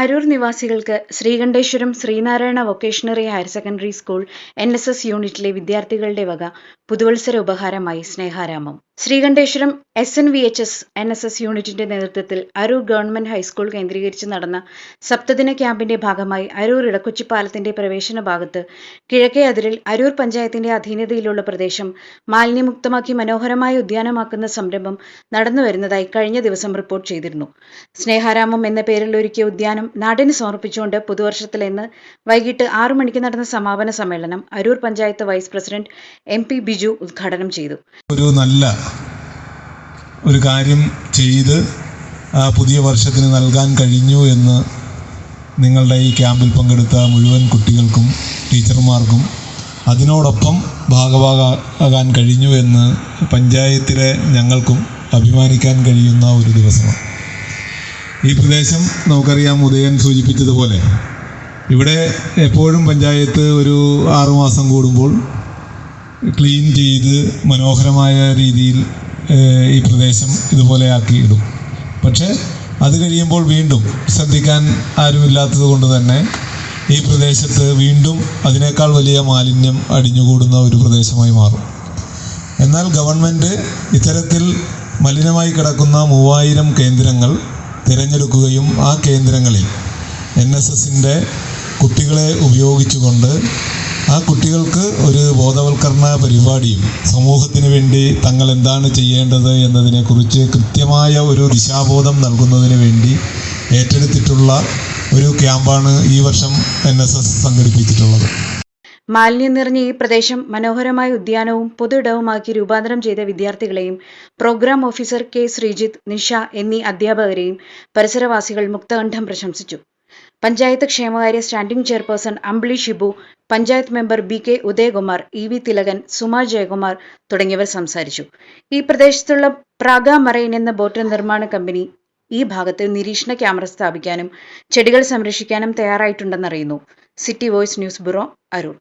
അരൂർ നിവാസികൾക്ക് Sreekandeswaram Sreenarayana vocational higher secondary school N S S യൂണിറ്റിലെ വിദ്യാർത്ഥികളുടെ വക പുതുവത്സര ഉപഹാരമായി സ്നേഹാരാമം. Sreekandeswaram S N V H S N S S യൂണിറ്റിന്റെ നേതൃത്വത്തിൽ അരൂർ ഗവൺമെന്റ് ഹൈസ്കൂൾ കേന്ദ്രീകരിച്ച് നടന്ന സപ്തദിന ക്യാമ്പിന്റെ ഭാഗമായി അരൂർ ഇടക്കൊച്ചി പാലത്തിന്റെ പ്രവേശന ഭാഗത്ത് കിഴക്കേ അതിരിൽ അരൂർ പഞ്ചായത്തിന്റെ അധീനതയിലുള്ള പ്രദേശം മാലിന്യമുക്തമാക്കി മനോഹരമായ ഉദ്യാനമാക്കുന്ന സംരംഭം നടന്നുവരുന്നതായി കഴിഞ്ഞ ദിവസം റിപ്പോർട്ട് ചെയ്തിരുന്നു. സ്നേഹാരാമം എന്ന പേരിൽ ഒരുക്കിയ ഉദ്യാനം നാടിന് സമർപ്പിച്ചുകൊണ്ട് പുതുവർഷത്തിൽ ഇന്ന് വൈകിട്ട് ആറു മണിക്ക് നടന്ന സമാപന സമ്മേളനം Aroor panchayat vice president M P Biju ഉദ്ഘാടനം ചെയ്തു. ഒരു നല്ല ഒരു കാര്യം ചെയ്ത് ആ പുതിയ വർഷത്തിന് നൽകാൻ കഴിഞ്ഞു എന്ന് നിങ്ങളുടെ ഈ ക്യാമ്പിൽ പങ്കെടുത്ത മുഴുവൻ കുട്ടികൾക്കും ടീച്ചർമാർക്കും അതിനോടൊപ്പം ഭാഗഭാഗാകാൻ കഴിഞ്ഞു എന്ന് പഞ്ചായത്തിലെ ഞങ്ങൾക്കും അഭിമാനിക്കാൻ കഴിയുന്ന ഒരു ദിവസമാണ്. ഈ പ്രദേശം നമുക്കറിയാം ഉദയൻ സൂചിപ്പിച്ചതുപോലെ ഇവിടെ എപ്പോഴും പഞ്ചായത്ത് ഒരു ആറുമാസം കൂടുമ്പോൾ ക്ലീൻ ചെയ്ത് മനോഹരമായ രീതിയിൽ ഈ പ്രദേശം ഇതുപോലെ ആക്കിയിടും. പക്ഷേ അത് കഴിയുമ്പോൾ വീണ്ടും ശ്രദ്ധിക്കാൻ ആരുമില്ലാത്തത് കൊണ്ട് തന്നെ ഈ പ്രദേശത്ത് വീണ്ടും അതിനേക്കാൾ വലിയ മാലിന്യം അടിഞ്ഞുകൂടുന്ന ഒരു പ്രദേശമായി മാറും. എന്നാൽ ഗവൺമെന്റ് ഇത്തരത്തിൽ മലിനമായി കിടക്കുന്ന മൂവായിരം കേന്ദ്രങ്ങൾ തിരഞ്ഞെടുക്കുകയും ആ കേന്ദ്രങ്ങളിൽ എൻ എസ് എസിന്റെ കുട്ടികളെ ഉപയോഗിച്ചുകൊണ്ട് ആ കുട്ടികൾക്ക് ഒരു ബോധവൽക്കരണ പരിപാടിയും സമൂഹത്തിന് വേണ്ടി തങ്ങൾ എന്താണ് ചെയ്യേണ്ടത് എന്നതിനെക്കുറിച്ച് കൃത്യമായ ഒരു ദിശാബോധം നൽകുന്നതിന് വേണ്ടി ഏറ്റെടുത്തിട്ടുള്ള ഒരു ക്യാമ്പാണ് ഈ വർഷം എൻ എസ് എസ് സംഘടിപ്പിച്ചിട്ടുള്ളത്. മാലിന്യം നിറഞ്ഞ ഈ പ്രദേശം മനോഹരമായ ഉദ്യാനവും പൊതു ഇടവുമാക്കി രൂപാന്തരം ചെയ്ത വിദ്യാർത്ഥികളെയും program officer K Sreejith Nisha എന്നീ അധ്യാപകരെയും പരിസരവാസികൾ മുക്തകണ്ഠം പ്രശംസിച്ചു. പഞ്ചായത്ത് ക്ഷേമകാര്യ standing chairperson Ambili Shibu panchayat member B K Udayakumar E V Thilakan Suma Jayakumar തുടങ്ങിയവർ സംസാരിച്ചു. ഈ പ്രദേശത്തുള്ള പ്രാഗ മറൈൻ എന്ന ബോട്ട് നിർമ്മാണ കമ്പനി ഈ ഭാഗത്ത് നിരീക്ഷണ ക്യാമറ സ്ഥാപിക്കാനും ചെടികൾ സംരക്ഷിക്കാനും തയ്യാറായിട്ടുണ്ടെന്നറിയുന്നു. City voice news bureau Aroor.